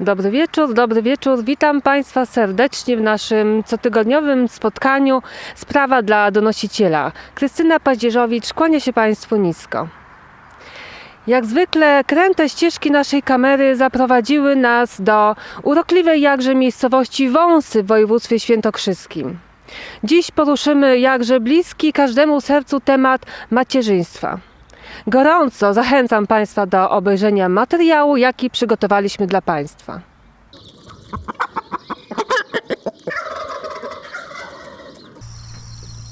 Dobry wieczór, dobry wieczór. Witam Państwa serdecznie w naszym cotygodniowym spotkaniu Sprawa dla donosiciela. Krystyna Paździerzowicz kłania się Państwu nisko. Jak zwykle kręte ścieżki naszej kamery zaprowadziły nas do urokliwej jakże miejscowości Wąsy w województwie świętokrzyskim. Dziś poruszymy jakże bliski każdemu sercu temat macierzyństwa. Gorąco zachęcam Państwa do obejrzenia materiału, jaki przygotowaliśmy dla Państwa.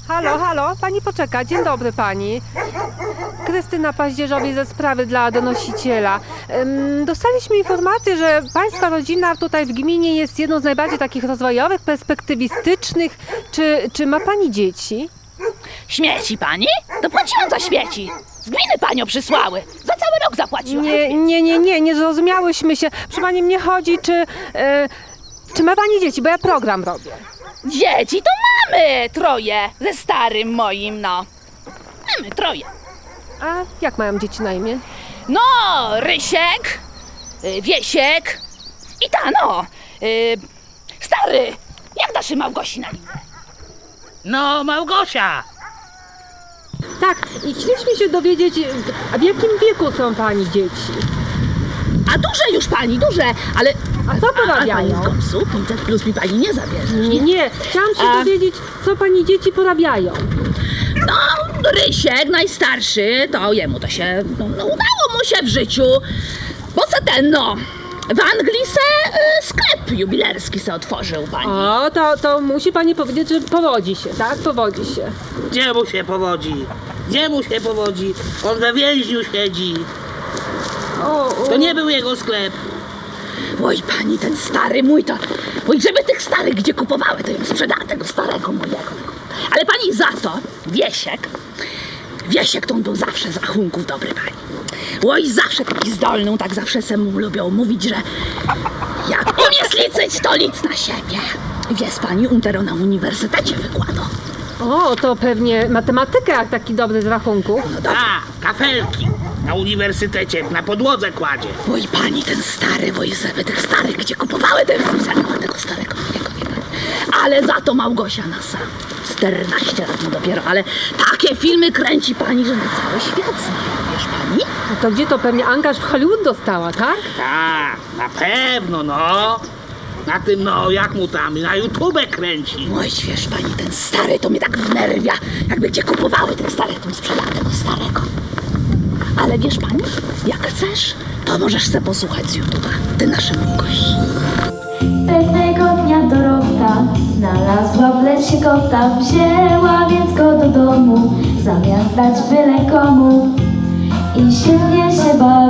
Halo, halo, pani poczeka. Dzień dobry pani. Krystyna Paździerzowi ze sprawy dla donosiciela. Dostaliśmy informację, że państwa rodzina tutaj w gminie jest jedną z najbardziej takich rozwojowych, perspektywistycznych. Czy, czy ma pani dzieci? Śmieci pani? Dopłaciłam za śmieci. Z gminy panią przysłały. Za cały rok zapłaciłam. Nie, nie, nie, nie, nie zrozumiałyśmy się. Proszę pani, mnie chodzi, czy, e, czy ma pani dzieci, bo ja program robię. Dzieci to mamy troje ze starym moim, no. Mamy troje. A jak mają dzieci na imię? No, Rysiek, y, Wiesiek i ta, no. y, Stary, jak daszy Małgosi na imię? No, Małgosia! Tak, i chcieliśmy się dowiedzieć, w jakim wieku są pani dzieci? A duże już pani, duże, ale... A co porabiają? A, a pani w końcu 500 plus mi pani nie zabierze. Nie, nie, chciałam się A- dowiedzieć, co pani dzieci porabiają. No, Rysiek, najstarszy, to jemu to się, no, no udało mu się w życiu. Bo co ten, no, w Anglii se y, sklep jubilerski se otworzył pani. O, to, to musi pani powiedzieć, że powodzi się, tak? Powodzi się. Gdzie mu się powodzi? Gdzie mu się powodzi? On we więźniu siedzi. O, o. To nie był jego sklep. Oj, pani, ten stary mój to, oj, żeby tych starych gdzie kupowały, to ją sprzedała tego starego mojego. Ale pani za to, Wiesiek, Wiesiek to on był zawsze z rachunków dobry pani. Oj, zawsze taki zdolny, tak zawsze se mu lubią mówić, że jak umie slicyć, to lic na siebie. Wiesz pani, Untero na uniwersytecie wykładał. o, to pewnie matematykę, jak taki dobry z rachunków. No dobrze. A, kafelki. Na uniwersytecie, na podłodze kładzie. Oj, pani, ten stary, oj, żeby tych starych, gdzie kupowały, jest sprzedała tego starego mojego, wie pani. Ale za to Małgosia na sam. 14 lat mu dopiero, ale takie filmy kręci pani, że na cały świat znają, A to gdzie to pewnie angaż w Hollywood dostała, tak? Tak, na pewno, no. Na tym, no, jak mu tam, na YouTube kręci. Oj, wiesz pani, ten stary to mnie tak wnerwia, jakby gdzie kupowały ten stary, to sprzedała tego starego. Ale wiesz pani, jak chcesz, to możesz se posłuchać z YouTube'a, ty naszym gości. Pewnego dnia Dorota znalazła w lesie kota, wzięła więc go do domu, zamiast dać byle komu. I świetnie się bawili,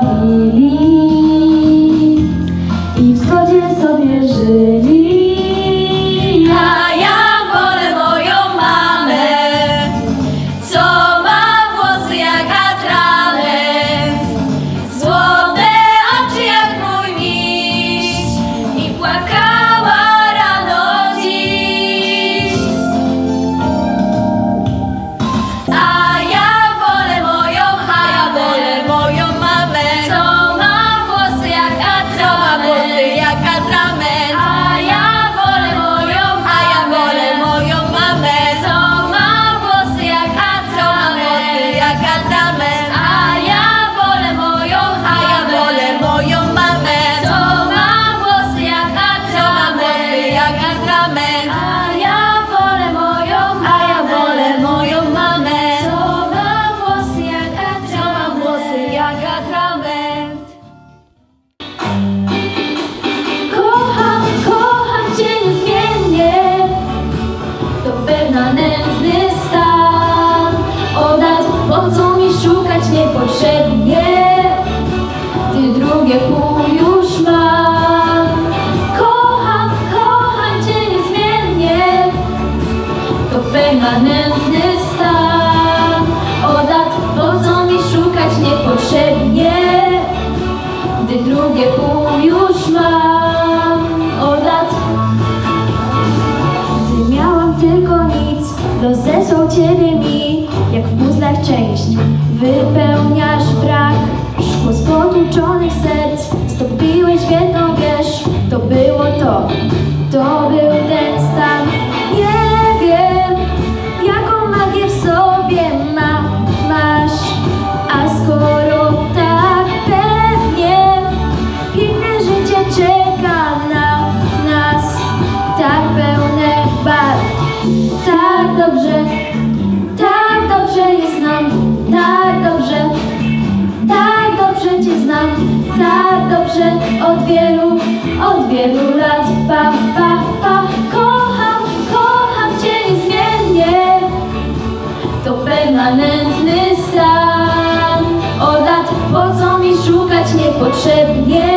To permanentny stan. Od lat po co mi szukać niepotrzebnie,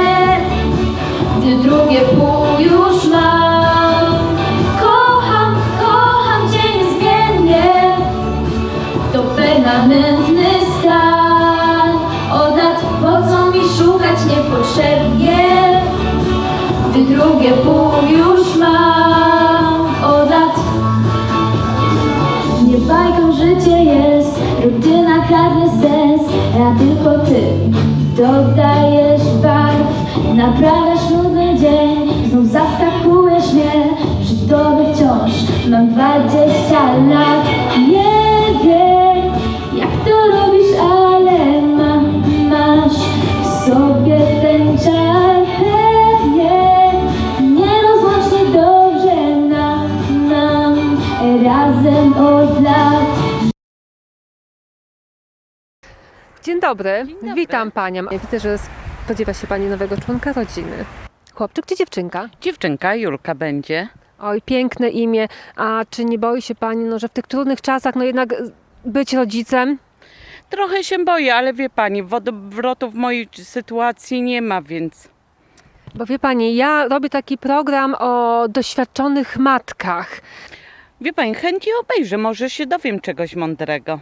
gdy drugie pół już mam. Kocham, kocham Cię niezmiennie. To permanentny stan Od lat po co mi szukać niepotrzebnie Gdy drugie pół już życie jest Rutyna kradnie sens. A tylko ty Dodajesz barw Naprawiasz nudny dzień Znów zaskakujesz mnie. Przy tobie wciąż Mam dwadzieścia lat Dzień dobry. Witam Panią. Widzę, że spodziewa się Pani nowego członka rodziny. Chłopczyk czy dziewczynka? Dziewczynka Julka będzie. Oj, piękne imię. A czy nie boi się Pani, no, że w tych trudnych czasach, no jednak być rodzicem? Trochę się boję, ale wie pani, wodowrotu w mojej sytuacji nie ma, więc Bo wie Pani, ja robię taki program o doświadczonych matkach. wie pani, chętnie obejrzę, może się dowiem czegoś mądrego.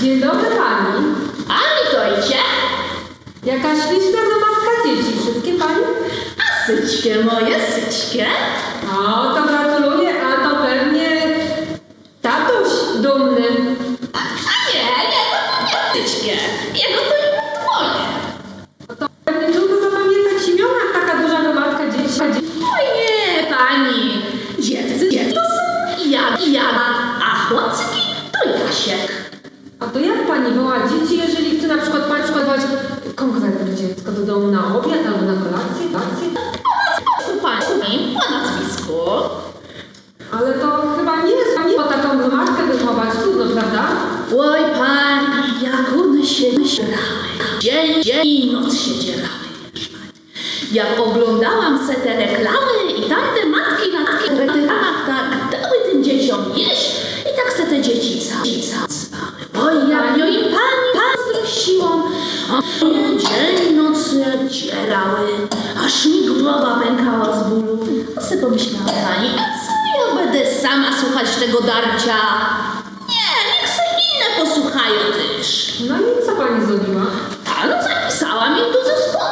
Dzień dobry Pani. Ani to idzie, Jaka śliczna matka dzieci. Wszystkie Pani? a syćkie moje, syćkie. O, to gratuluję, Jak oglądałam se te reklamy i tamte matki na takich reklamach tak dały tym dzieciom jeść i tak se te dzieci ca- dzieci ca- spały. Oj, jak ją im pani, pan zdrościłam. A mnie dzień i noc jak dzierały, aż mi głowa pękała z bólu. A se pomyślała pani, a co ja będę sama słuchać tego darcia? Nie, niech se inne posłuchają też. No i co pani zrobiła? A no zapisałam ich do zespołu,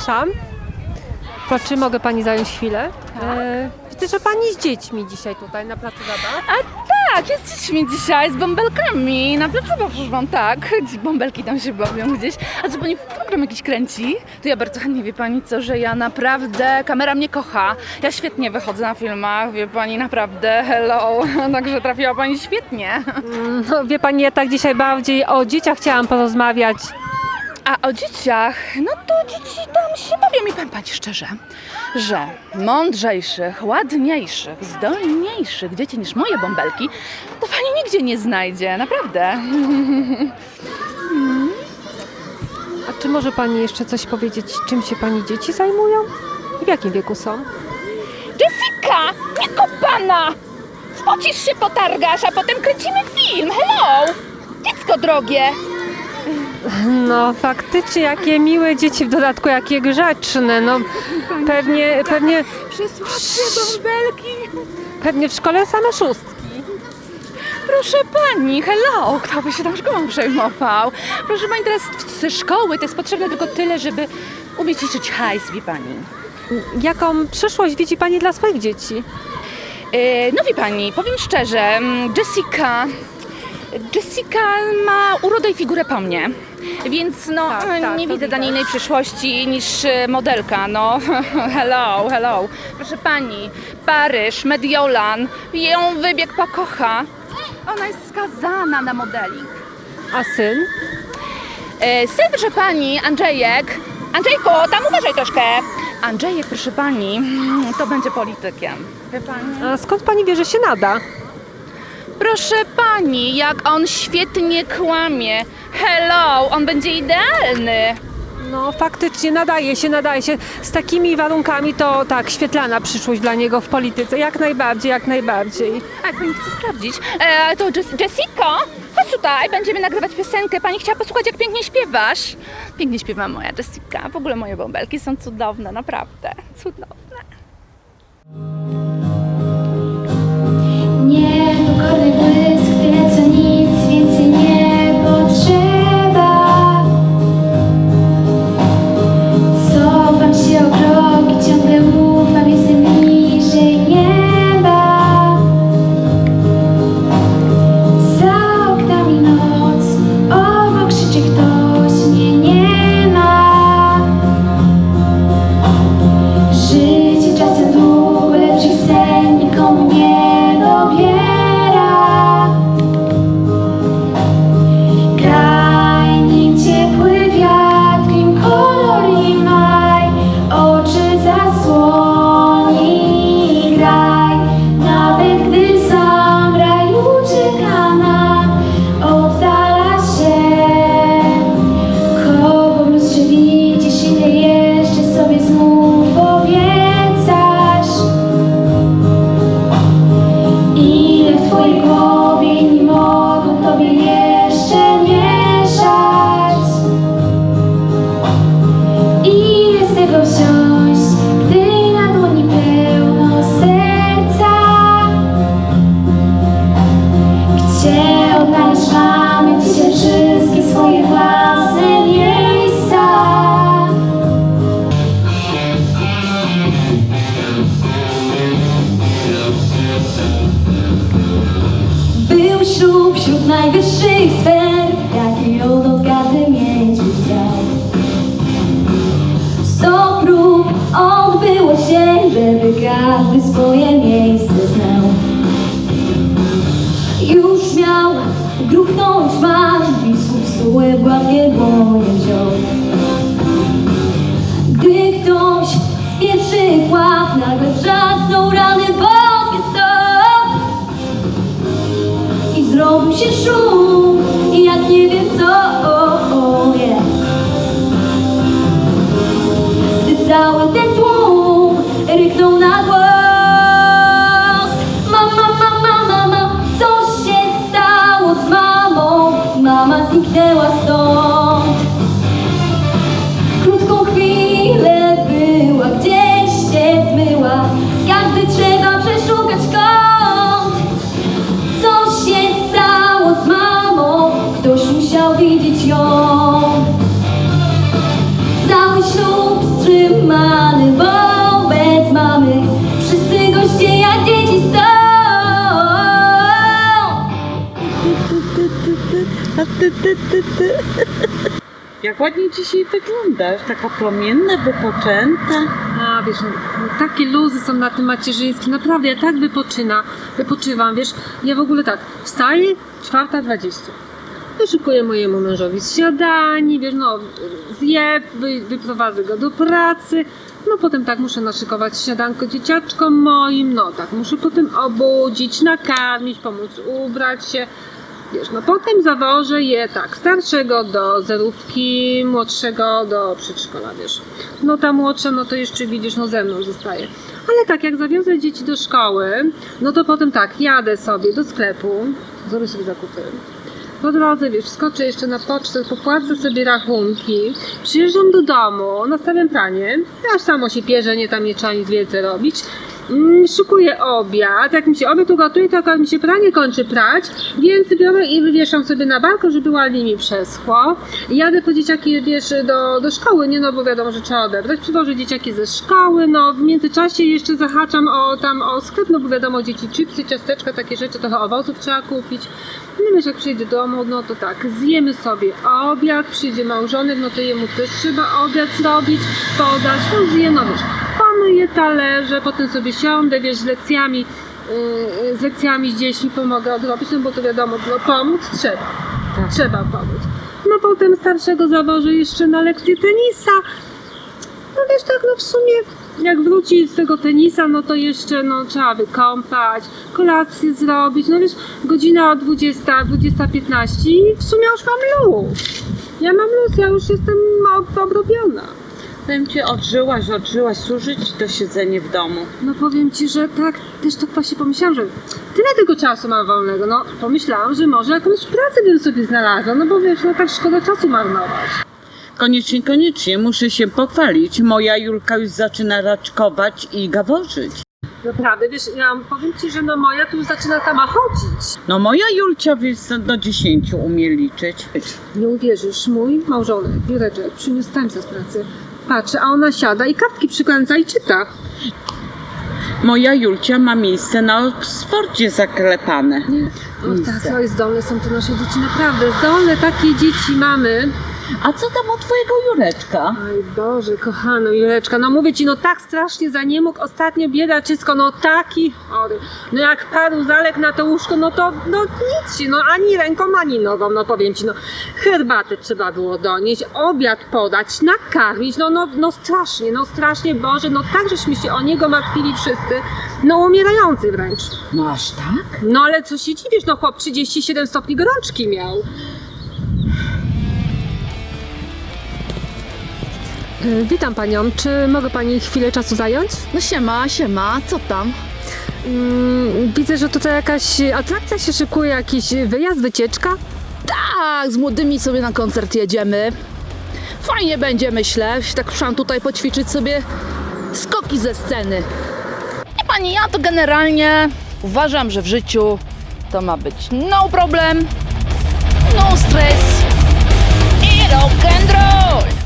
Przepraszam. To czy mogę pani zająć chwilę? E, widzę, że pani z dziećmi dzisiaj tutaj na placu zabaw. A tak, jest z dziećmi dzisiaj, z bąbelkami. Na placu już mam tak. Bąbelki tam się bawią gdzieś. A co pani program jakiś kręci? To ja bardzo chętnie wie pani co, że ja naprawdę, kamera mnie kocha. Ja świetnie wychodzę na filmach, wie pani, naprawdę, hello. Także trafiła pani świetnie. Mm, No, wie pani, ja tak dzisiaj bardziej o dzieciach chciałam porozmawiać. A o dzieciach, no to dzieci tam się bawią mi pan pani szczerze, że mądrzejszych, ładniejszych, zdolniejszych dzieci niż moje bąbelki, to pani nigdzie nie znajdzie, naprawdę. A czy może pani jeszcze coś powiedzieć, czym się pani dzieci zajmują? I w jakim wieku są? Jessica, nie kopana! Spocisz się, potargasz, a potem kręcimy film, hello! Dziecko drogie! No faktycznie, jakie miłe dzieci, w dodatku jakie grzeczne. No pewnie, pewnie, Przysłodkie bąbelki! pewnie w szkole same szóstki. Proszę pani, hello! Kto by się tam szkołą przejmował? Proszę pani, teraz ze szkoły to jest potrzebne tylko tyle, żeby umieć liczyć hajs, wie pani. Jaką przyszłość widzi pani dla swoich dzieci? E, no wie pani, powiem szczerze, mm, Jessica. Jessica ma urodę i figurę po mnie. Więc no, Tak, e, tak, nie widzę dla niej innej przyszłości niż e, modelka. No, hello, hello. Proszę pani, Paryż, Mediolan, ją wybieg pokocha. Ona jest skazana na modeling. A syn? E, syn, proszę pani, Andrzejek. Andrzejku, tam uważaj troszkę. Andrzejek, proszę pani, to będzie politykiem. Wie pani? A skąd pani wie, że się nada? Proszę pani, jak on świetnie kłamie. Hello, on będzie idealny. No faktycznie nadaje się, nadaje się. Z takimi warunkami to tak, świetlana przyszłość dla niego w polityce. Jak najbardziej, jak najbardziej. A jak pani chce sprawdzić? E, to Jess- Jessica, chodź tutaj, będziemy nagrywać piosenkę. Pani chciała posłuchać, jak pięknie śpiewasz. Pięknie śpiewa moja Jessica. W ogóle moje bąbelki są cudowne, naprawdę. Cudowne. Niepokorny Hallelujah. Ty, ty, ty, ty. Jak ładnie dzisiaj wyglądasz, taka promienna, wypoczęta. A wiesz, no, no, takie luzy są na tym macierzyńskim, naprawdę ja tak wypoczyna, wypoczywam, wiesz, ja w ogóle tak, wstaję, czwarta dwadzieścia. Wyszykuję mojemu mężowi z śniadani, wiesz, no, zje, wy, wyprowadzę go do pracy, no potem tak muszę naszykować śniadanko dzieciaczkom moim, no tak, muszę potem obudzić, nakarmić, pomóc ubrać się, Wiesz, no potem zawożę je tak, starszego do zerówki, młodszego do przedszkola, wiesz. No ta młodsza, no to jeszcze widzisz, no ze mną zostaje. Ale tak, jak zawiozę dzieci do szkoły, no to potem tak, jadę sobie do sklepu, zrobię sobie zakupy. Po drodze, wiesz, skoczę jeszcze na pocztę, popłacę sobie rachunki, przyjeżdżam do domu, nastawiam pranie, ja samo się pierze, nie tam nie trzeba nic więcej robić. Mm, Szykuję obiad, jak mi się obiad ugotuje, to akurat mi się pranie kończy prać, więc biorę i wywieszam sobie na balkon, żeby ładnie mi przeschło. Jadę po dzieciaki, wiesz, do, do szkoły, nie no, bo wiadomo, że trzeba odebrać. Przywożę dzieciaki ze szkoły, no w międzyczasie jeszcze zahaczam o tam o sklep, no bo wiadomo, dzieci chipsy, ciasteczka, takie rzeczy, trochę owoców trzeba kupić. No wiesz, jak przyjdę do domu, no to tak, zjemy sobie obiad, przyjdzie małżonek, no to jemu też trzeba obiad zrobić, podać, no zje, no wiesz, pomyję talerze, potem sobie siądę, wiesz, z lekcjami, yy, z lekcjami z dziećmi pomogę odrobić, no bo to wiadomo, no pomóc trzeba, trzeba pomóc. No potem starszego zawożę jeszcze na lekcję tenisa, no wiesz, tak no w sumie jak wróci z tego tenisa, no to jeszcze no, trzeba wykąpać, kolację zrobić, no wiesz, godzina 20, 20.15 i w sumie już mam luz. Ja mam luz, ja już jestem ob- obrobiona. Powiem ci, odżyłaś, odżyłaś, służyć to siedzenie w domu. No powiem Ci, że tak, też tak właśnie pomyślałam, że tyle tego czasu mam wolnego, no pomyślałam, że może jakąś pracę bym sobie znalazła, no bo wiesz, no tak szkoda czasu marnować. Koniecznie, koniecznie, muszę się pochwalić. Moja Julka już zaczyna raczkować i gaworzyć. Naprawdę, wiesz, ja powiem Ci, że no moja tu zaczyna sama chodzić. No moja Julcia wiesz, do 10 umie liczyć. Nie uwierzysz, mój małżonek, Jureczek, przyniósł tańca z pracy. Patrzy, a ona siada i kartki przykręca i czyta. Moja Julcia ma miejsce na Oksfordzie zaklepane. O tak, oj, zdolne są te nasze dzieci, naprawdę, zdolne takie dzieci mamy. A co tam u twojego Jureczka? Oj Boże, kochano Jureczka, no mówię Ci, no tak strasznie za nie mógł ostatnio biedaczysko, no taki chory. No jak padł zaległ na to łóżko, no to no nic się, no ani ręką, ani nogą, no powiem Ci, no herbatę trzeba było donieść, obiad podać, nakarmić, no, no, no strasznie, no strasznie, Boże, no tak żeśmy się o niego martwili wszyscy, no umierający wręcz. No aż tak? No ale co się dziwisz, no chłop 37 stopni gorączki miał. Witam panią. Czy mogę pani chwilę czasu zająć? No siema, siema, co tam? Mm, widzę, że tutaj jakaś atrakcja się szykuje, jakiś wyjazd, wycieczka. Tak, z młodymi sobie na koncert jedziemy. Fajnie będzie, myślę. Tak chciałam tutaj poćwiczyć sobie skoki ze sceny. I pani, ja to generalnie uważam, że w życiu to ma być no problem, no stres i rock and roll.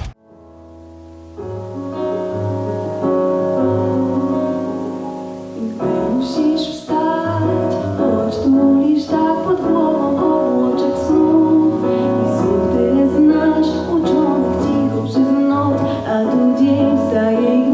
在一。